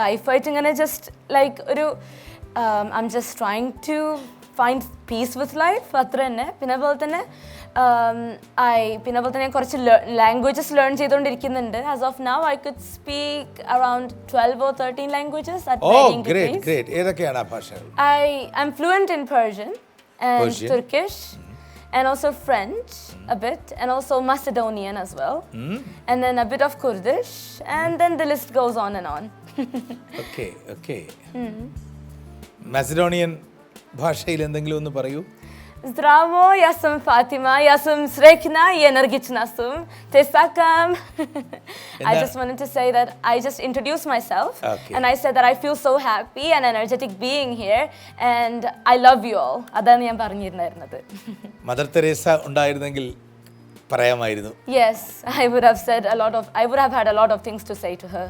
ലൈഫായിട്ട് ഇങ്ങനെ just like ഒരു I'm just trying to find peace with life അത്ര തന്നെ. പിന്നെ അതുപോലെ തന്നെ ഐ പിന്നെ അതുപോലെ തന്നെ കുറച്ച് languages learn ചെയ്തുകൊണ്ടിരിക്കുന്നുണ്ട് as of now I could speak around twelve or thirteen languages ഏതൊക്കെയാണ് I I am fluent in Persian and Persian. Turkish. And also French a bit and also Macedonian as well. And then a bit of Kurdish and then the list goes on and on. Okay okay Macedonian ഭാഷയിൽ എന്തെങ്കിലും ഒന്ന് പറയൂ Zdravo, ja sam Fatima, ja sam srekna i energična sam. Te sakam. I just wanted to say that I just introduced myself Okay. and I said that I feel so happy and energetic being here and I love you all. അതാണ് ഞാൻ പറഞ്ഞിരുന്നത്. Mother Teresa ഉണ്ടായിരുന്നെങ്കിൽ പറയാമായിരുന്നു Yes, I would have said a lot of, I would have had a lot of things to say to her.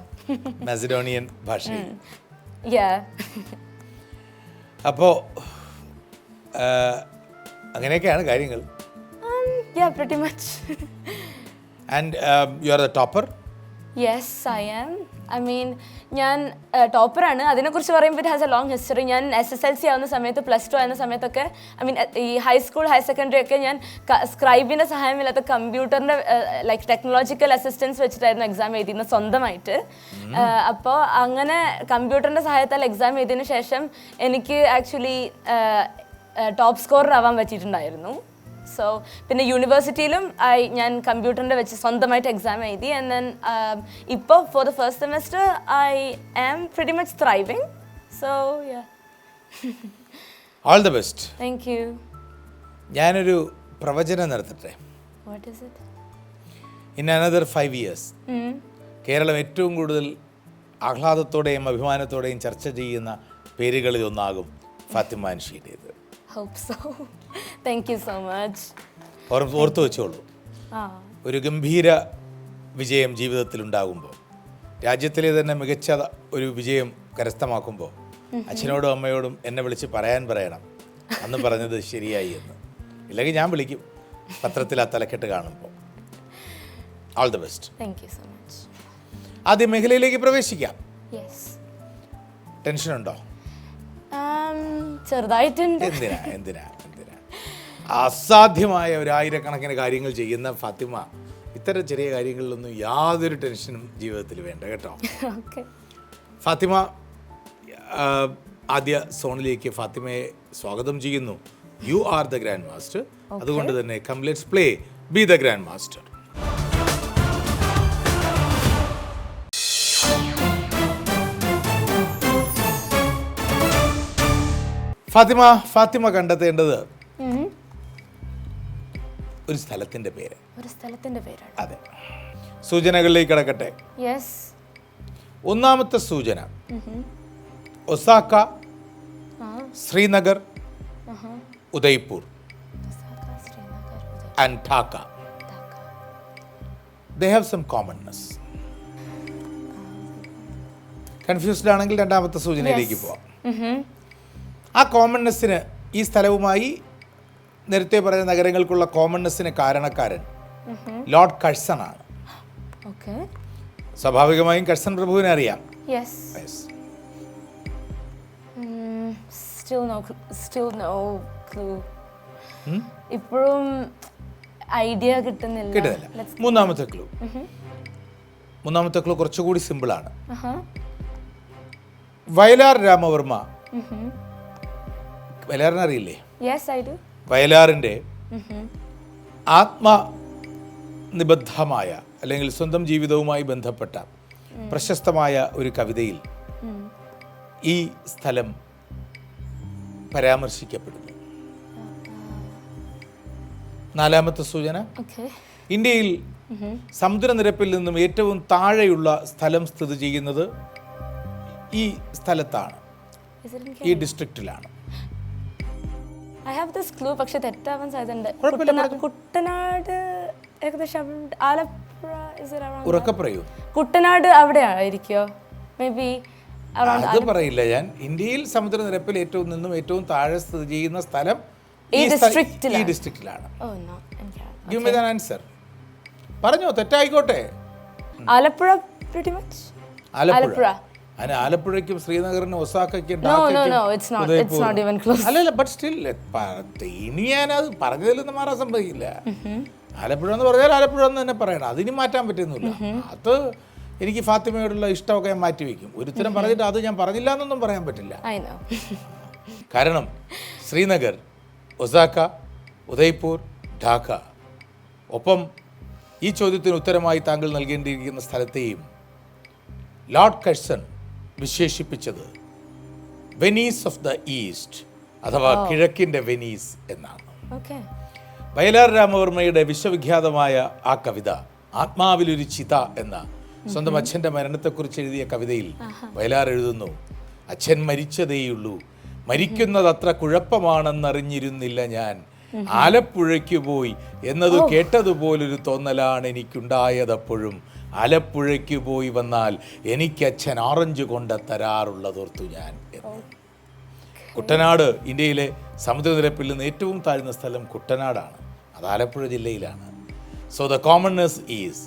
Macedonian ഭാഷയിൽ yeah. അപ്പോൾ അങ്ങനെയൊക്കെയാണ് കാര്യങ്ങൾ. And you are the topper am. I mean, ഞാൻ ടോപ്പറാണ് അതിനെക്കുറിച്ച് പറയുമ്പോൾ it has a long history ഞാൻ S S L C ആവുന്ന സമയത്ത് പ്ലസ് ടു ആവുന്ന സമയത്തൊക്കെ ഐ മീൻ ഈ ഹൈസ്കൂൾ ഹയർ സെക്കൻഡറി ഒക്കെ ഞാൻ സ്ക്രൈബിന്റെ സഹായമില്ലാത്ത കമ്പ്യൂട്ടറിന്റെ ലൈക്ക് ടെക്നോളജിക്കൽ അസിസ്റ്റൻസ് വെച്ചിട്ടായിരുന്നു എക്സാം എഴുതിയിരുന്നത് സ്വന്തമായിട്ട്. അപ്പോൾ അങ്ങനെ കമ്പ്യൂട്ടറിന്റെ സഹായത്താൽ എക്സാം എഴുതിയതിന് ശേഷം എനിക്ക് ആക്ച്വലി ടോപ്പ് സ്കോറർ ആവാൻ പറ്റിയിട്ടുണ്ടായിരുന്നു. സോ പിന്നെ യൂണിവേഴ്സിറ്റിയിലും ഐ ഞാൻ കമ്പ്യൂട്ടറിന്റെ വെച്ച് സ്വന്തമായിട്ട് എക്സാം എഴുതി. ആൻഡ് ദെൻ ഇപ്പോൾ for the first semester I am pretty much thriving so all the best thank you ഞാനൊരു പ്രവചനം നടത്തട്ടെ? In another five years Keralam ഏറ്റവും കൂടുതൽ ആഹ്ലാദത്തോടെയും അഭിമാനത്തോടെയും ചർച്ച ചെയ്യുന്ന പേരുകളിൽ ഒന്നാകും Fathima അൻഷീന്റേത്. Hope so thank you so much or ഓർത്തു വെച്ചോളൂ. ഒരു ഗംഭീര വിജയം ജീവിതത്തിൽ ഉണ്ടാകുമ്പോൾ രാജ്യത്തിലെ തന്നെ മികച്ച ഒരു വിജയം കരസ്ഥമാക്കുമ്പോൾ അച്ഛനോടും അമ്മയോടും എന്നെ വിളിച്ച് പറയാൻ പറയണം. അന്ന് പറഞ്ഞത് ശരിയായി എന്ന്. ഇല്ലെങ്കിൽ ഞാൻ വിളിക്കും. പത്രത്തിൽ ആ തലക്കെട്ട് കാണുമ്പോൾ. All the best thank you so much ആദ്യ മേഖലയിലേക്ക് പ്രവേശിക്കാം. യെസ് ടെൻഷനുണ്ടോ ചെറുതായിട്ടുണ്ട്. എന്തിനാ എന്തിനാ എന്തിനാ? അസാധ്യമായ ഒരു ആയിരക്കണക്കിന് കാര്യങ്ങൾ ചെയ്യുന്ന ഫാത്തിമ. ഇത്തരം ചെറിയ കാര്യങ്ങളിലൊന്നും യാതൊരു ടെൻഷനും ജീവിതത്തിൽ വേണ്ട കേട്ടോ. ഫാത്തിമ ആദ്യ സോണിലേക്ക് ഫാത്തിമയെ സ്വാഗതം ചെയ്യുന്നു. You are the grand master അതുകൊണ്ട് തന്നെ come let's play be the grand master Fathima Fathima കണ്ടെത്തേണ്ടത് ഒരു സ്ഥലത്തിന്റെ പേര്. ഒരു സ്ഥലത്തിന്റെ പേരാണ്. അതെ. സൂചനകളിലേക്ക് കിടക്കട്ടെ. യെസ് ഒന്നാമത്തെ സൂചന. Osaka Srinagar Udaipur. And Dhaka they have some commonness confused ആണെങ്കിൽ രണ്ടാമത്തെ സൂചനയിലേക്ക് പോവാം. ആ കോമൺനെസ്സിന് ഈ സ്ഥലവുമായി നേരത്തെ പറഞ്ഞ നഗരങ്ങൾക്കുള്ള കോമൺനെസ്സിന് കാരണക്കാരൻ ലോർഡ് കഴ്സൺ ആണ്. സ്വാഭാവികമായും കഴ്സൺ പ്രഭുവിനെ അറിയാം. ഇപ്പോഴും ഐഡിയ കിട്ടുന്നില്ല. കിട്ടുന്നില്ല. മൂന്നാമത്തെ ക്ലൂ മൂന്നാമത്തെ ക്ലൂ കുറച്ചുകൂടി സിമ്പിളാണ് Uh-huh. വയലാർ രാമവർമ്മ വയലാറിനെ അറിയില്ലേ Yes, ആത്മ നിബദ്ധമായ വയലാറിന്റെ ആത്മനിബദ്ധമായ അല്ലെങ്കിൽ സ്വന്തം ജീവിതവുമായി ബന്ധപ്പെട്ട പ്രശസ്തമായ ഒരു കവിതയിൽ ഈ സ്ഥലം പരാമർശിക്കപ്പെടുന്നു. നാലാമത്തെ സൂചന. ഇന്ത്യയിൽ സമുദ്രനിരപ്പിൽ നിന്നും ഏറ്റവും താഴെയുള്ള സ്ഥലം സ്ഥിതി ചെയ്യുന്നത് ഈ സ്ഥലത്താണ്. ഈ? ഡിസ്ട്രിക്റ്റിലാണ് I ഹാവ് ദിസ് ക്ലൂ പക്ഷെ തെറ്റാവാൻ സാധ്യതയുണ്ട്. കുട്ടനാട് ഏകദേശം ആലപ്പുഴ ഉറക്കെ പറയൂ? കുട്ടനാട് അവിടെ ആയിരിക്കോ മേ ബി അത് പറയില്ല ഞാൻ. ഇന്ത്യയിൽ സമുദ്രനിരപ്പിൽ ഏറ്റവും നിന്നും ഏറ്റവും താഴെ സ്ഥിതി ചെയ്യുന്ന സ്ഥലം ഈ ഡിസ്ട്രിക്റ്റിൽ. ഈ ഡിസ്ട്രിക്റ്റിലാണ്. ഗിവ് മീ ദ ആൻസർ പറഞ്ഞോ തെറ്റായിക്കോട്ടെ. ആലപ്പുഴ. ആലപ്പുഴ. അതിന് ആലപ്പുഴയ്ക്കും ശ്രീനഗറിനും even അല്ലല്ല ബട്ട് സ്റ്റിൽ ഇനി ഞാനത് പറഞ്ഞതിലൊന്നും മാറാൻ സംഭവിക്കില്ല ആലപ്പുഴ എന്ന് പറഞ്ഞാൽ ആലപ്പുഴ എന്ന് തന്നെ പറയണം. അതിന് മാറ്റാൻ പറ്റുന്നില്ല. അത് എനിക്ക് ഫാത്തിമയോടുള്ള ഇഷ്ടമൊക്കെ ഞാൻ മാറ്റി വെക്കും ഒരുത്തരം പറഞ്ഞിട്ട് അത് ഞാൻ പറഞ്ഞില്ല എന്നൊന്നും പറയാൻ പറ്റില്ല. കാരണം ശ്രീനഗർ ഒസാക്ക ഉദയ്പൂർ ഢാക്ക. ഒപ്പം ഈ ചോദ്യത്തിന് ഉത്തരമായി താങ്കൾ നൽകേണ്ടിയിരിക്കുന്ന സ്ഥലത്തെയും ലോർഡ് കഴ്സൺ വിശേഷിപ്പിച്ചത്. വെനീസ് ഓഫ് ദ ഈസ്റ്റ് അഥവാ കിഴക്കിന്റെ വെനീസ് എന്നാണ്. വയലാർ രാമവർമ്മയുടെ വിശ്വവിഖ്യാതമായ ആ കവിത ആത്മാവിലൊരു ചിത എന്ന സ്വന്തം അച്ഛന്റെ മരണത്തെക്കുറിച്ച് എഴുതിയ കവിതയിൽ വയലാർ എഴുതുന്നു അച്ഛൻ മരിച്ചതേയുള്ളൂ. മരിക്കുന്നതത്ര കുഴപ്പമാണെന്നറിഞ്ഞിരുന്നില്ല ഞാൻ. ആലപ്പുഴയ്ക്ക് പോയി എന്നത് കേട്ടതുപോലൊരു തോന്നലാണ് എനിക്കുണ്ടായതപ്പോഴും. ആലപ്പുഴയ്ക്ക് പോയി വന്നാൽ എനിക്ക് അച്ഛൻ ഓറഞ്ച് കൊണ്ട് തരാറുള്ളതോർത്തു ഞാൻ എന്ന്. കുട്ടനാട് ഇന്ത്യയിലെ സമുദ്രനിരപ്പിൽ നിന്ന് ഏറ്റവും താഴ്ന്ന സ്ഥലം കുട്ടനാടാണ്. അത് ആലപ്പുഴ ജില്ലയിലാണ്. സോ ദ കോമൺനെസ് ഈസ്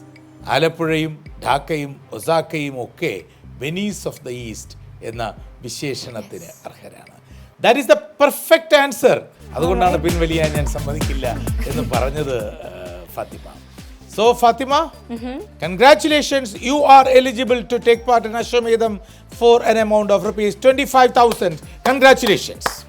ആലപ്പുഴയും ഢാക്കയും ഒസാക്കയും ഒക്കെ വെനീസ് ഓഫ് ദ ഈസ്റ്റ് എന്ന വിശേഷണത്തിന് അർഹരാണ്. That is the perfect answer അതുകൊണ്ടാണ് പിൻവലിയാൻ ഞാൻ സമ്മതിക്കില്ല എന്ന് പറഞ്ഞത് ആ, So, Fatima, mm-hmm. congratulations. You are eligible to take part in Ashwamedham for an amount of rupees 25,000. Congratulations.